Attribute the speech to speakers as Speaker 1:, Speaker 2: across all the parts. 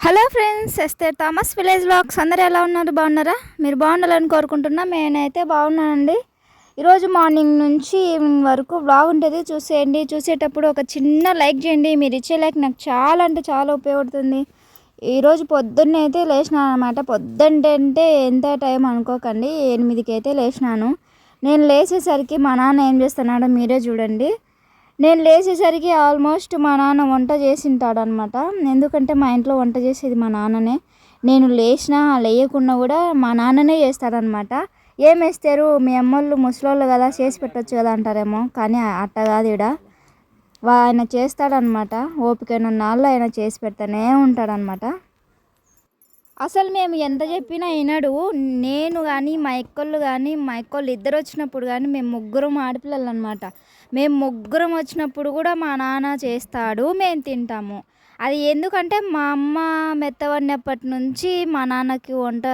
Speaker 1: Hello friends ఎస్తే Thomas village blogs అందరు ఎలా ఉన్నారు? బాగున్నారా? మీరు బాగుండాలని కోరుకుంటున్నా. నేనైతే బాగున్నానండి. ఈరోజు మార్నింగ్ నుంచి ఈవినింగ్ వరకు బ్లాగ్ ఉంటుంది. చూసేయండి. చూసేటప్పుడు ఒక చిన్న లైక్ చేయండి. మీరు ఇచ్చే లైక్ నాకు చాలా అంటే చాలా ఉపయోగపడుతుంది. ఈరోజు పొద్దున్నే అయితే లేచినాను అనమాట పొద్దుంటే అంటే ఎంత టైం అనుకోకండి. ఎనిమిదికి అయితే లేచినాను. నేను లేచేసరికి మా నాన్న ఏం చేస్తున్నాడో మీరే చూడండి. నేను లేచేసరికి ఆల్మోస్ట్ మా నాన్న వంట చేసింటాడనమాట. ఎందుకంటే మా ఇంట్లో వంట చేసేది మా నాన్ననే. నేను లేచినా లేయకుండా కూడా మా నాన్ననే చేస్తాడనమాట. ఏం వేస్తారు? మీ అమ్మోళ్ళు ముసలోళ్ళు కదా చేసి పెట్టచ్చు కదా అంటారేమో. కానీ అట్ట కాదు ఇడ వా- ఆయన చేస్తాడనమాట. ఓపిక నాళ్ళు ఆయన చేసి పెడతానే ఉంటాడనమాట. అసలు మేము ఎంత చెప్పినా వినడు. నేను కానీ మా ఎక్కోళ్ళు కానీ మా ఎక్కోళ్ళు ఇద్దరు వచ్చినప్పుడు కానీ మేము ముగ్గురం ఆడపిల్లలు అనమాట మేము ముగ్గురం వచ్చినప్పుడు కూడా మా నాన్న చేస్తాడు మేము తింటాము. అది ఎందుకంటే మా అమ్మ మెత్తబడినప్పటి నుంచి మా నాన్నకి వంట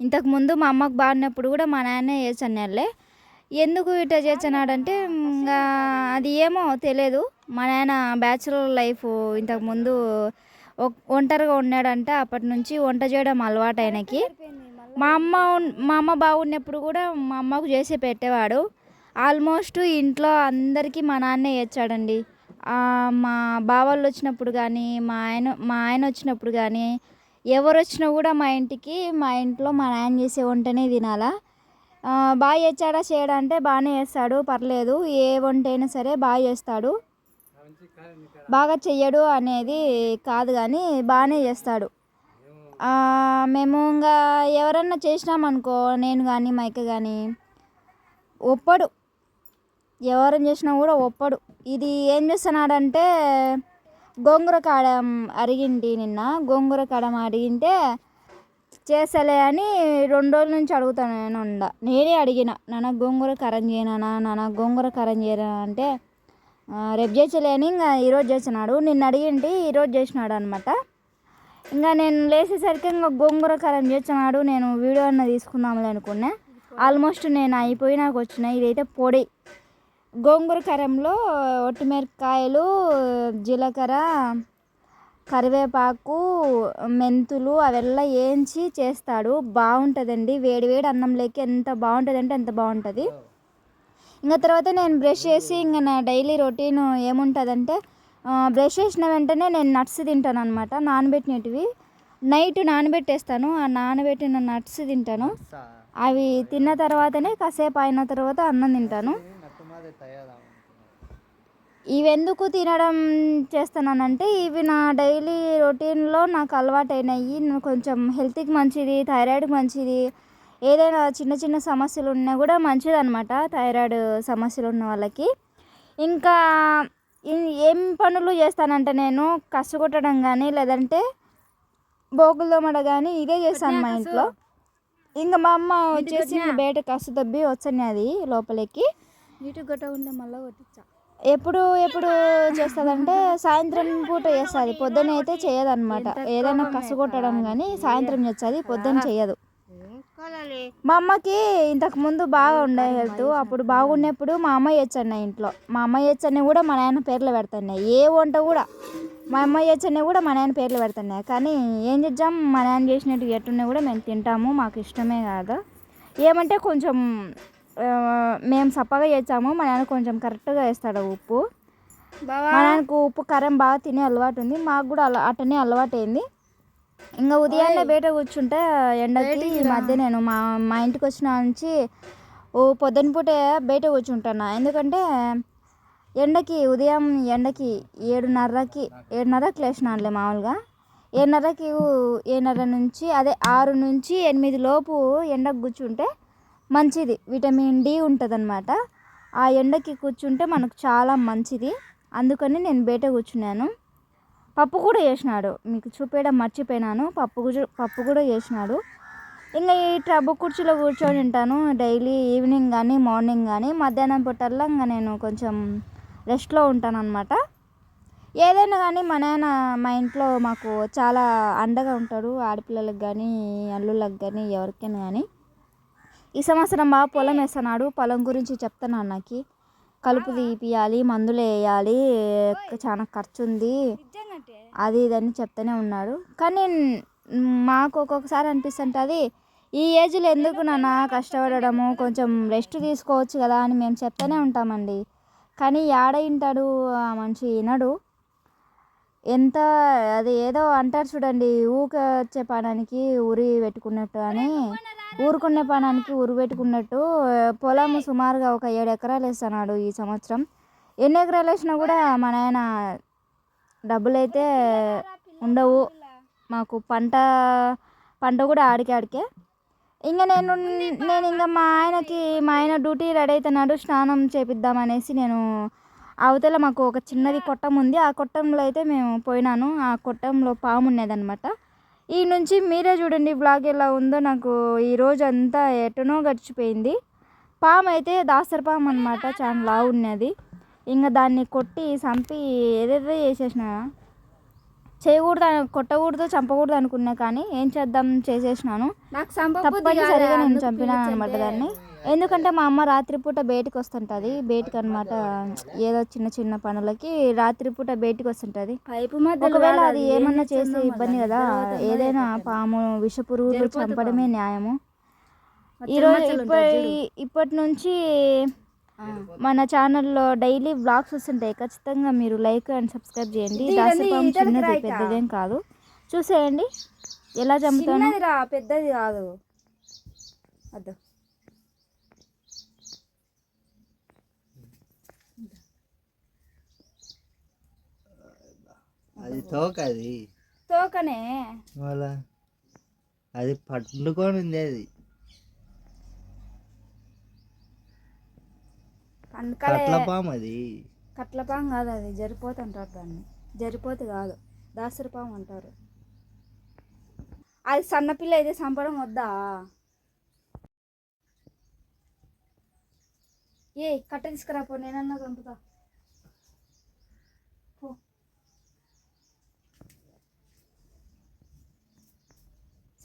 Speaker 1: ఇంతకుముందు మా అమ్మకు బాడినప్పుడు కూడా మా నాన్న చేసన్నాళ్ళే ఎందుకు ఇట్లా చేస్తున్నాడంటే ఇంకా అది ఏమో తెలియదు మా నాన్న బ్యాచులర్ లైఫ్ ఇంతకుముందు ఒంటరిగా ఉన్నాడంటే. అప్పటి నుంచి వంట చేయడం అలవాటు ఆయనకి మా అమ్మ మా అమ్మ బాగున్నప్పుడు కూడా మా అమ్మకు చేసి పెట్టేవాడు. ఆల్మోస్ట్ ఇంట్లో అందరికీ మా నాన్నే చేచ్చాడండి మా బావాళ్ళు వచ్చినప్పుడు కానీ మా ఆయన మా ఆయన వచ్చినప్పుడు కానీ ఎవరు వచ్చినా కూడా మా ఇంటికి మా ఇంట్లో మా నాన్న చేసే వంటనే తినాలా. బాగా చేస్తాడా చేయడా అంటే బాగానే చేస్తాడు పర్లేదు ఏ వంట అయినా సరే బాగా చేస్తాడు. బాగా చెయ్యడు అనేది కాదు కానీ బాగానే చేస్తాడు. మేము ఇంకా ఎవరన్నా చేసినామనుకో నేను కానీ మైక్ కానీ ఒప్పడు. వ్యవహారం చేసినా కూడా ఒప్పడు. ఇది ఏం చేస్తున్నాడంటే గోంగూర కాడం అరిగింటి నిన్న. గోంగూర కాడం అడిగింటే చేసలే అని రెండు రోజుల నుంచి అడుగుతాను నేను ఉండ. నేనే అడిగిన నాన్న గోంగూర కరం చేయనా నాన్న? గోంగూర కరం చేయనా అంటే రేపు చేసలే అని ఇంకా ఈరోజు చేసినాడు నిన్న అడిగింటి ఈరోజు చేసినాడు అనమాట ఇంకా నేను లేచేసరికి ఇంకా గోంగూర కరం చేస్తున్నాడు. నేను వీడియో అన్న తీసుకుందాంలే అనుకున్నా. ఆల్మోస్ట్ నేను అయిపోయి నాకు వచ్చినాయి ఇదైతే పొడి. గోంగూర కారంలో ఒట్టిమిరపకాయలు జీలకర్ర కరివేపాకు మెంతులు అవెల్లా వేయించి చేస్తాడు. బాగుంటుందండి. వేడి వేడి అన్నంలోకి ఎంత బాగుంటుంది అంటే ఎంత బాగుంటుంది. ఇంకా తర్వాత నేను బ్రష్ చేసి ఇంకా నా డైలీ రొటీన్ ఏముంటుందంటే బ్రష్ చేసిన వెంటనే నేను నట్స్ తింటాను అనమాట నానబెట్టినవి నైట్ నానబెట్టేస్తాను. ఆ నానబెట్టిన నట్స్ తింటాను. అవి తిన్న తర్వాతనే కాసేపు అయిన తర్వాత అన్నం తింటాను. ఇవి ఎందుకు తినడం చేస్తున్నానంటే ఇవి నా డైలీ రొటీన్లో నాకు అలవాటు అయినాయి నువ్వు కొంచెం హెల్త్కి మంచిది థైరాయిడ్కి మంచిది ఏదైనా చిన్న చిన్న సమస్యలు ఉన్నా కూడా మంచిది అనమాట థైరాయిడ్ సమస్యలు ఉన్న వాళ్ళకి. ఇంకా ఏం పనులు చేస్తానంటే నేను కసుగొట్టడం కానీ లేదంటే బోగులు తోమడం కానీ ఇదే చేస్తాను మా ఇంట్లో. ఇంకా మా అమ్మ వచ్చేసి బయట కసు దబ్బి వచ్చాను అది లోపలికి.
Speaker 2: నీటి గట్ట ఉంటే మళ్ళీ కొట్టించా.
Speaker 1: ఎప్పుడు ఎప్పుడు చేస్తుందంటే సాయంత్రం పూట చేస్తుంది. పొద్దున అయితే చేయదన్నమాట. ఏదైనా కసు కొట్టడం కానీ సాయంత్రం చేస్తుంది పొద్దున చేయదు. మా అమ్మకి ఇంతకు ముందు బాగా ఉండే హెల్త్. అప్పుడు బాగున్నప్పుడు మా అమ్మ చేయొచ్చన్న ఇంట్లో. మా అమ్మ చేయొచ్చని కూడా మా నాయన పేర్లు పెడుతున్నాయి. ఏ వంట కూడా మా అమ్మ చేయొచ్చని కూడా మా నాయన పేర్లు పెడుతున్నాయి. కానీ ఏం చేద్దాం? మా నాన్న చేసినట్టు ఎట్టున్నా కూడా మేము తింటాము. మాకు ఇష్టమే కాదు. ఏమంటే కొంచెం మేము సప్పగా చేస్తాము. మా నాన్న కొంచెం కరెక్ట్గా వేస్తాడు ఉప్పు. మా నాన్నకు ఉప్పు కారం బాగా తినే అలవాటు ఉంది. మాకు కూడా అలా అట్టనే అలవాటు అయింది ఇంకా ఉదయాన్నే బయట కూర్చుంటే ఎండకి ఈ మధ్య నేను మా మా ఇంటికి వచ్చిన నుంచి ఓ పొద్దున పూట బయట కూర్చుంటాను. ఎందుకంటే ఎండకి ఉదయం ఎండకి ఏడున్నరకి ఏడున్నరకి లేచినానులే మామూలుగా. ఏడున్నరకి ఏడున్నర నుంచి అదే ఆరు నుంచి ఎనిమిది లోపు ఎండకు కూర్చుంటే మంచిది. విటమిన్ డి ఉంటుందన్నమాట. ఆ ఎండకి కూర్చుంటే మనకు చాలా మంచిది. అందుకని నేను బయట కూర్చున్నాను. పప్పు కూడా చేసినాడు. మీకు చూపేయడం మర్చిపోయినాను. పప్పు కూడా పప్పు కూడా చేసినాడు. ఇంకా ఈ ట్రబ్బు కుర్చీలో కూర్చొని ఉంటాను. డైలీ ఈవినింగ్ కానీ మార్నింగ్ కానీ మధ్యాహ్నం పూటల్లా ఇంకా నేను కొంచెం రెస్ట్లో ఉంటాను అనమాట ఏదైనా కానీ మా నాన్న మా ఇంట్లో మాకు చాలా అండగా ఉంటాడు. ఆడపిల్లలకు కానీ అల్లుళ్ళకి కానీ ఎవరికైనా కానీ ఈ సంవత్సరం బాగా పొలం వేస్తున్నాడు. పొలం గురించి చెప్తాను అన్నకి. కలుపు తీపియాలి మందులు వేయాలి చాలా ఖర్చు ఉంది అది ఇదని చెప్తూనే ఉన్నాడు. కానీ మాకు ఒక్కొక్కసారి అనిపిస్తుంటుంది ఈ ఏజ్లో ఎందుకు నాన్న కష్టపడడము కొంచెం రెస్ట్ తీసుకోవచ్చు కదా అని మేము చెప్తూనే ఉంటామండి. కానీ ఆడ వింటాడు ఆ మనిషి? వినడు. ఎంత అది ఏదో అంటారు చూడండి ఊక వచ్చే పానానికి ఉరి పెట్టుకున్నట్టు అని ఊరుకునే పానానికి ఉరి పెట్టుకున్నట్టు పొలం సుమారుగా ఒక ఏడు ఎకరాలు వేస్తున్నాడు ఈ సంవత్సరం. ఎన్ని ఎకరాలు వేసినా కూడా మా నాయన డబ్బులు అయితే ఉండవు. మాకు పంట పంట కూడా ఆడికి ఆడికే. ఇంకా నేను నేను ఇంకా మా ఆయనకి మా ఆయన డ్యూటీ రెడీ అవుతున్నాడు స్నానం చేపిద్దామనేసి నేను అవతల మాకు ఒక చిన్నది కొట్టం ఉంది. ఆ కొట్టంలో అయితే మేము పోయినాను. ఆ కొట్టంలో పాము ఉన్నదన్నమాట. ఈ నుంచి మీరే చూడండి బ్లాగ్ ఎలా ఉందో. నాకు ఈ రోజు అంతా ఎటనో గడిచిపోయింది. పాము అయితే దాసర పాము అనమాట చాలా లావు ఉన్నది. ఇంకా దాన్ని కొట్టి చంపి ఏదేదో చేసేసిన. చేయకూడదు అను- కొట్టకూడదు చంపకూడదు అనుకున్నా కానీ ఏం చేద్దాం చేసేసినాను. తప్పనిసరిగా? నేను చంపినాను అనమాట. దాన్ని. ఎందుకంటే మా అమ్మ రాత్రిపూట బయటికి వస్తుంటుంది బయటికి అనమాట ఏదో చిన్న చిన్న పనులకి రాత్రిపూట బయటికి వస్తుంటుంది ఒకవేళ అది ఏమన్నా చేసే
Speaker 2: చేస్తుందో
Speaker 1: ఇబ్బంది. కదా. ఏదైనా పాము విషపురుగులు చంపడమే న్యాయము. ఈరోజు ఇప్పటి. ఇప్పటి నుంచి. మన ఛానల్లో డైలీ బ్లాగ్స్ వస్తుంటాయి. ఖచ్చితంగా మీరు లైక్ అండ్ సబ్స్క్రైబ్ చేయండి. దాసపాము చిన్నది. పెద్దదేం కాదు. చూసేయండి. ఎలా చంపుతాను?
Speaker 2: పెద్దది కాదు. అద్దు.
Speaker 3: అది తోక అది.
Speaker 2: తోకనే?
Speaker 3: మళ్ళా అది పట్టుకొని ఉంది అది.
Speaker 2: పండుకలే
Speaker 3: కట్ల పాము అది.
Speaker 2: కట్లపాం కాదు అది జరిపోతు అంటారు దాన్ని. జరిపోతు కాదు దాసరిపాము అంటారు. అది సన్నపిల్ల అయితే చంపడం వద్దా? ఏ కట్ట తీసుకురా పో నేనన్నా చంపుతా.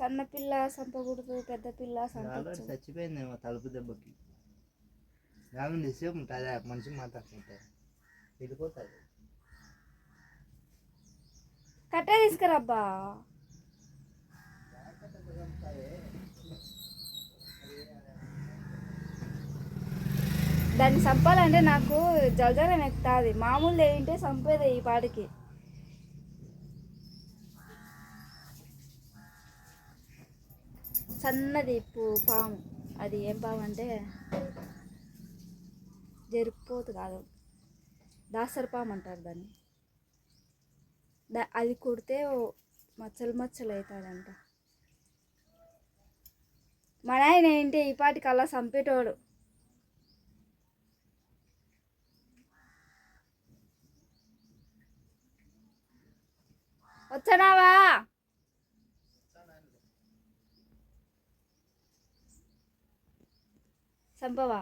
Speaker 2: సన్నపిల్ల చంపకూడదు పెద్ద పిల్ల చంపచ్చు
Speaker 3: చచ్చిపోయిందేమో తలుపు దెబ్బకి. దాని సేపు ఉంటుంది మనిషి మాట్లాడుతుంటారు వెళ్ళిపోతుంది
Speaker 2: కట్ట తీసుకురాబ్బా. దాన్ని చంపాలంటే నాకు జలజలం ఎక్కుతుంది. మామూలు ఏంటంటే చంపేది ఈ పాటికి. సన్నది పు పాము. అది ఏం పాము అంటే జరిపోతు కాదు. దాసరి పాము అంటారు దాన్ని. దా అది కుడితే ఓ- మచ్చలు మచ్చలు అవుతాడంట మా నాయన ఏంటి ఈ పాటికి అలా చంపేటోడు. వచ్చనావా? చంపవా?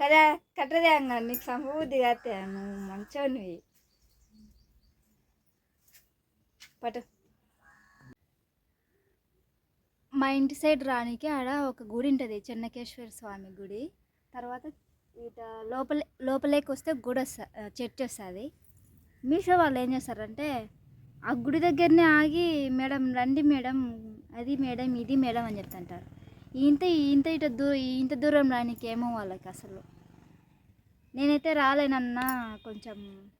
Speaker 3: కాదు.
Speaker 2: కట్టదే అంగ నీకు సంపబుద్ధి కాతే నువ్వు మంచివి పట్టు. మా ఇంటి సైడ్ రానికి ఆడ ఒక గుడి ఉంటుంది చెన్నకేశ్వర స్వామి గుడి. తర్వాత ఇట లోపలే లోపలేకి వస్తే గుడి వస్తా చర్చ్ వస్తుంది. మీషో వాళ్ళు ఏం చేస్తారంటే ఆ గుడి దగ్గరనే ఆగి మేడం రండి మేడం అది మేడం ఇది మేడం అని చెప్తుంటారు. ఇంత ఇంత ఇట దూ ఇంత దూరం రానికి ఏమో వాళ్ళకి అసలు. నేనైతే రాలేనన్నా కొంచెం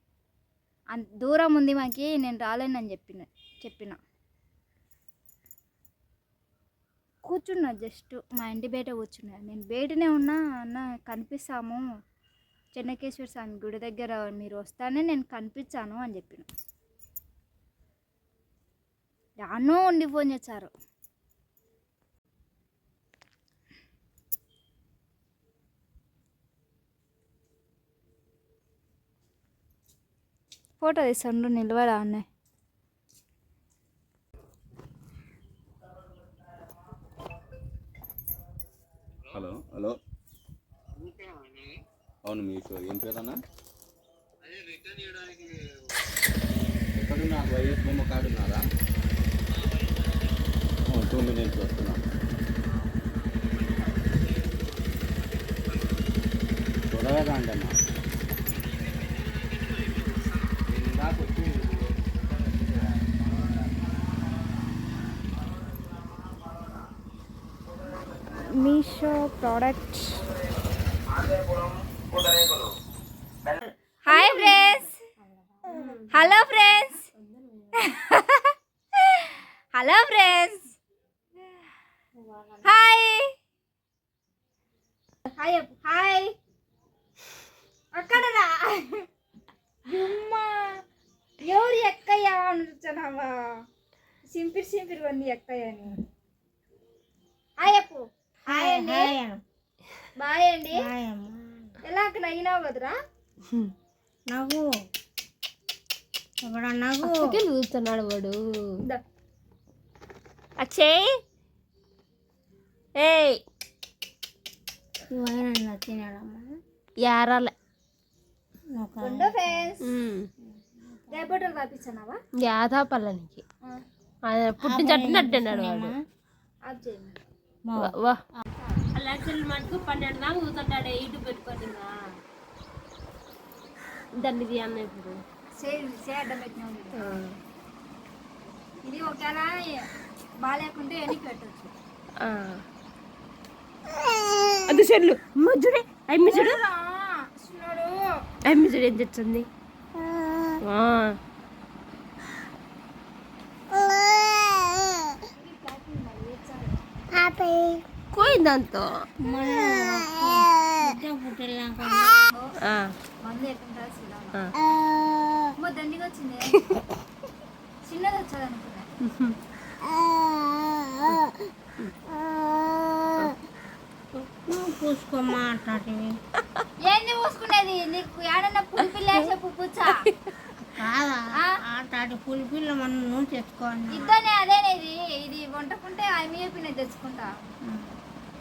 Speaker 2: అంత దూరం ఉంది మాకి నేను రాలేనని చెప్పిన చెప్పిన. కూర్చున్నా జస్ట్ మా ఇంటి బయట కూర్చున్నా. నేను బయటనే ఉన్నా అన్న కనిపిస్తాము. చెన్నకేశ్వర స్వామి గుడి దగ్గర మీరు వస్తానే నేను కనిపించాను అని చెప్పిన. ఎన్నో ఉండి ఫోన్ చేశారు. ఫోటో తీస్తాను నిలబడా ఉన్నాయి
Speaker 4: హలో హలో. అవును మీ షో ఏం పేరన్నా ఎక్కడున్నా? వైఎస్ బొమ్మ కాడున్నారా? టూ మినిట్స్ వస్తున్నా. ఉండవేదా అండి అన్న
Speaker 1: Meesho product hi friends hello friends hello friends hi hi hi అక్కడరా అమ్మా ఎవరు ఎక్కయ్యా అని చూచానమ్మా సింపిరి సింపిరి ఉంది ఎక్కయ్యని హాయ్ అప్పు. హాయ్ అండి. బాయ్ అండి. ఎలా అక్కడ అయినావు కదరా?
Speaker 5: నవ్వు.
Speaker 2: చూస్తున్నాడు వాడు.
Speaker 1: అక్షయ్. ఏయ్.
Speaker 5: తినడమ్మా
Speaker 2: యారాలే.
Speaker 1: రెండో రేపటి
Speaker 2: యాదా పల్లనికి పుట్టించట్టున్నట్టున్నాడు వాడు.
Speaker 6: లక్షలు మటుకు పన్నెండు దాకా ఊతుంటాడు ఇటు పెట్టుకొని దాన్ని ఇది అన్న ఇప్పుడు.
Speaker 1: ఇది ఒకవేళ బాగాలేకుంటే వెనక్కి పెట్టచ్చు.
Speaker 2: అది చెల్లు. చూడే అమ్మి చూడు. అమ్మి చూడు ఏం తెచ్చింది ఆ. పోయిందంతో
Speaker 5: బిడ్డ పుట్టినాక
Speaker 2: ఆ.
Speaker 1: మందు ఎట్టుంటా చూడాలి
Speaker 2: ఆ.
Speaker 1: అమ్మో దండిగా వచ్చింది చిన్నది వచ్చేది అనుకున్నా
Speaker 5: నువ్వు పూసుకోమ్మా పూసుకోమాట్లాడి
Speaker 1: ఏంది పూసుకునేది? నీకు ఏడన్నా పులిపిల్లేసే పుచ్చా?
Speaker 5: ఆటాటి పులి పిల్ల మనం నువ్వు తెచ్చుకోండి
Speaker 1: ఇద్దనే అదేనే ఇది ఇది వంటకుంటే ఆమె చెప్పినది తెచ్చుకుంటా.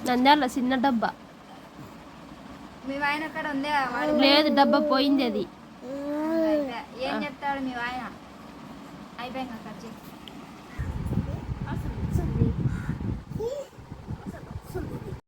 Speaker 2: నంద్యాల చిన్న డబ్బా.
Speaker 1: మీ ఆయన అక్కడ ఉందే. వాడు
Speaker 2: లేదు డబ్బా పోయింది అది.
Speaker 1: ఏం చెప్తాడు మీ ఆయన అయిపోయింది ఖర్చు